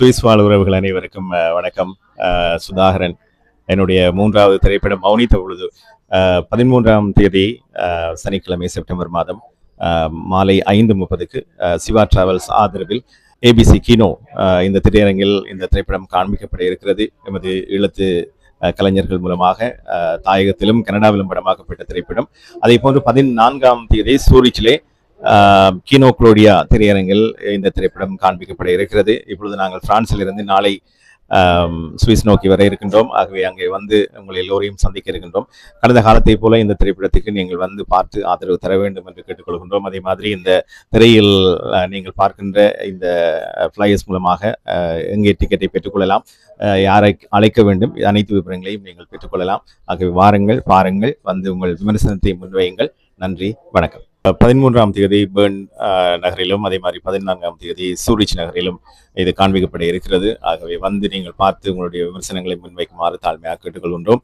Swiss வாழ் உறவுகள் அனைவருக்கும் வணக்கம். சுதாகரன் என்னுடைய மூன்றாவது திரைப்படம் மௌனித்த பொழுது பதிமூன்றாம் தேதி சனிக்கிழமை செப்டம்பர் மாதம் மாலை ஐந்து முப்பதுக்கு சிவா டிராவல்ஸ் ஆதரவில் ஏபிசி கினோ இந்த திரையரங்கில் இந்த திரைப்படம் காண்பிக்கப்பட இருக்கிறது. எமது ஈழத்து கலைஞர்கள் மூலமாக தாயகத்திலும் கனடாவிலும் படமாக்கப்பட்ட திரைப்படம். அதே போன்று பதினான்காம் தேதி சூரிச்சிலே ஆஹ் கீனோ குளோடியா திரையரங்கில் இந்த திரைப்படம் காண்பிக்கப்பட இருக்கிறது. இப்பொழுது நாங்கள் பிரான்சில் இருந்து நாளை சுவிஸ் நோக்கி வர இருக்கின்றோம். ஆகவே அங்கே வந்து உங்களை எல்லோரையும் சந்திக்க இருக்கின்றோம். கடந்த காலத்தை போல இந்த திரைப்படத்துக்கு நீங்கள் வந்து பார்த்து ஆதரவு தர வேண்டும் என்று கேட்டுக்கொள்கின்றோம். அதே மாதிரி இந்த திரையில் நீங்கள் பார்க்கின்ற இந்த ஃப்ளையர்ஸ் மூலமாக எங்கே டிக்கெட்டை பெற்றுக்கொள்ளலாம். யாரை அழைக்க வேண்டும்? அனைத்து விவரங்களையும் நீங்கள் பெற்றுக்கொள்ளலாம். ஆகவே வாருங்கள் பாருங்கள் வந்து உங்கள் விமர்சனத்தை முன்வையுங்கள். நன்றி வணக்கம். பதிமூன்றாம் தேதி பேர்ன் நகரிலும் அதே மாதிரி பதினான்காம் தேதி சூரிச் நகரிலும் இது காண்பிக்கப்பட இருக்கிறது. ஆகவே வந்து நீங்கள் பார்த்து உங்களுடைய விமர்சனங்களை முன்வைக்குமாறு தாழ்மையாக கேட்டுக்கொள்கின்றோம்.